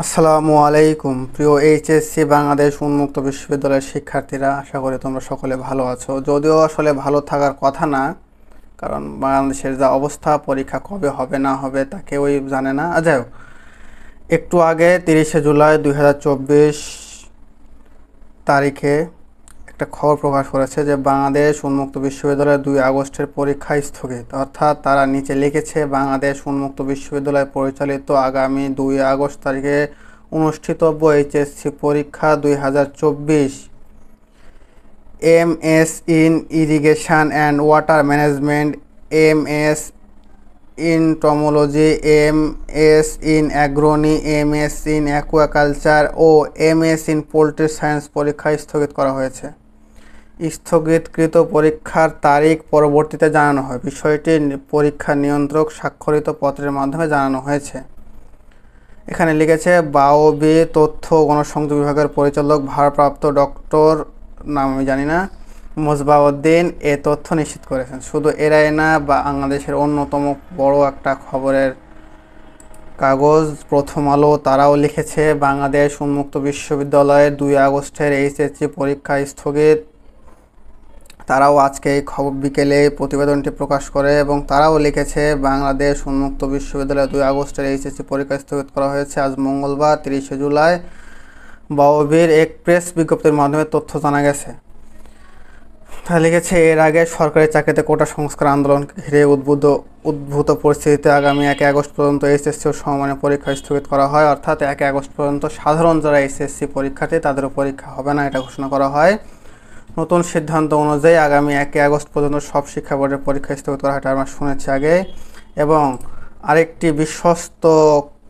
আসসালামু আলাইকুম। প্রিয় এইচএসসি বাংলাদেশ উন্মুক্ত বিশ্ববিদ্যালয়ের শিক্ষার্থীরা, আশা করি তোমরা সকলে ভালো আছো। যদিও আসলে ভালো থাকার কথা না, কারণ বাংলাদেশের যা অবস্থা, পরীক্ষা কবে হবে, না হবে, তা কেউই জানে না। যাই হোক, একটু আগে তিরিশে জুলাই দু হাজার চব্বিশ তারিখে একটা খবর প্রকাশ করেছে যে বাংলাদেশ উন্মুক্ত বিশ্ববিদ্যালয়ের দুই আগস্টের পরীক্ষা স্থগিত। অর্থাৎ তারা নিচে লিখেছে, বাংলাদেশ উন্মুক্ত বিশ্ববিদ্যালয় পরিচালিত আগামী দুই আগস্ট তারিখে অনুষ্ঠিতব্য এইচএসসি পরীক্ষা দুই হাজার চব্বিশ। M S in irrigation and water management M S in entomology M S in agronomy M S in aquaculture O M S in poultry science পরীক্ষা স্থগিত করা হয়েছে। স্থগিতকৃত পরীক্ষার তারিখ পরবর্তীতে জানানো হয়। বিষয়টি পরীক্ষা নিয়ন্ত্রক স্বাক্ষরিত পত্রের মাধ্যমে জানানো হয়েছে। এখানে লিখেছে, বাওবি তথ্য গণসংযোগ বিভাগের পরিচালক ভারপ্রাপ্ত ডক্টর, নাম আমি জানি না মুসবাউদ্দিন এ তথ্য নিশ্চিত করেছেন। শুধু এরাই না বাংলাদেশের অন্যতম বড় একটা খবরের কাগজ, প্রথম আলো, তারাও লিখেছে, বাংলাদেশ উন্মুক্ত বিশ্ববিদ্যালয়ের দুই আগস্টের এইচএসসি পরীক্ষা স্থগিত তারাও আজকে এই খবর বিকেলে প্রতিবেদনটি প্রকাশ করে এবং তারাও লিখেছে, বাংলাদেশ উন্মুক্ত বিশ্ববিদ্যালয়ে দুই আগস্টের এইচএসসি পরীক্ষা স্থগিত করা হয়েছে। আজ মঙ্গলবার, তিরিশে জুলাই বাউবির এক প্রেস বিজ্ঞপ্তির মাধ্যমে তথ্য জানা গেছে। তা লিখেছে, এর আগে সরকারি চাকরিতে কোটা সংস্কার আন্দোলন ঘিরে উদ্বুদ্ধ উদ্ভূত পরিস্থিতিতে আগামী একে আগস্ট পর্যন্ত এইচএসসি ও সমমানের পরীক্ষা স্থগিত করা হয়। অর্থাৎ একে আগস্ট পর্যন্ত সাধারণ যারা এইচএসসি পরীক্ষার্থী, তাদেরও পরীক্ষা হবে না, এটা ঘোষণা করা হয়। নতুন সিদ্ধান্ত অনুযায়ী আগামী একে আগস্ট পর্যন্ত সব শিক্ষা বোর্ডের পরীক্ষা স্থগিত করা হয় আমরা শুনেছি আগে। এবং আরেকটি বিশ্বস্ত,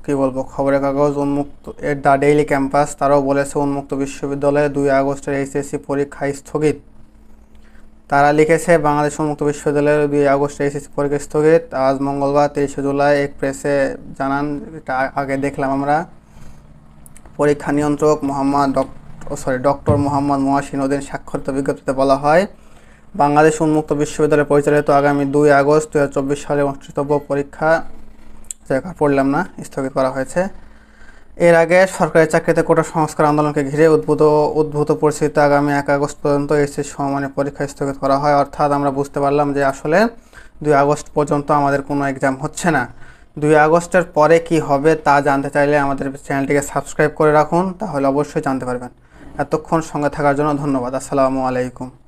কী বলব, খবরের কাগজ উন্মুক্ত এর দ্য ডেইলি ক্যাম্পাস, তারাও বলেছে উন্মুক্ত বিশ্ববিদ্যালয়ে দুই আগস্টের এইচএসসি পরীক্ষা স্থগিত। তারা লিখেছে, বাংলাদেশ উন্মুক্ত বিশ্ববিদ্যালয়ের দুই আগস্ট এসএসসি পরীক্ষা স্থগিত। আজ মঙ্গলবার তেইশে জুলাই এক প্রেসে জানান, এটা আগে দেখলাম আমরা। পরীক্ষা নিয়ন্ত্রক Mohammad doctor sorry doctor Mohammad Mohsin Uddin স্বাক্ষরিত বিজ্ঞপ্তিতে বলা হয়, বাংলাদেশ উন্মুক্ত বিশ্ববিদ্যালয় পরিচালিত আগামী দুই আগস্ট দু হাজার চব্বিশ সালে অনুষ্ঠিতব্য পরীক্ষা জায়গা পড়লাম না, স্থগিত করা হয়েছে। এর আগে সরকারি চাকরিতে কোটা সংস্কার আন্দোলনকে ঘিরে উদ্ভূত উদ্ভূত পরিস্থিতিতে আগামী এক আগস্ট পর্যন্ত এসএসসি সমমানের পরীক্ষা স্থগিত করা হয়। অর্থাৎ আমরা বুঝতে পারলাম যে আসলে দুই আগস্ট পর্যন্ত আমাদের কোনো এক্সাম হচ্ছে না। দুই আগস্টের পরে কি হবে তা জানতে চাইলে আমাদের চ্যানেলটিকে সাবস্ক্রাইব করে রাখুন, তাহলে অবশ্যই জানতে পারবেন। এতক্ষণ সঙ্গে থাকার জন্য ধন্যবাদ। আসসালামু আলাইকুম।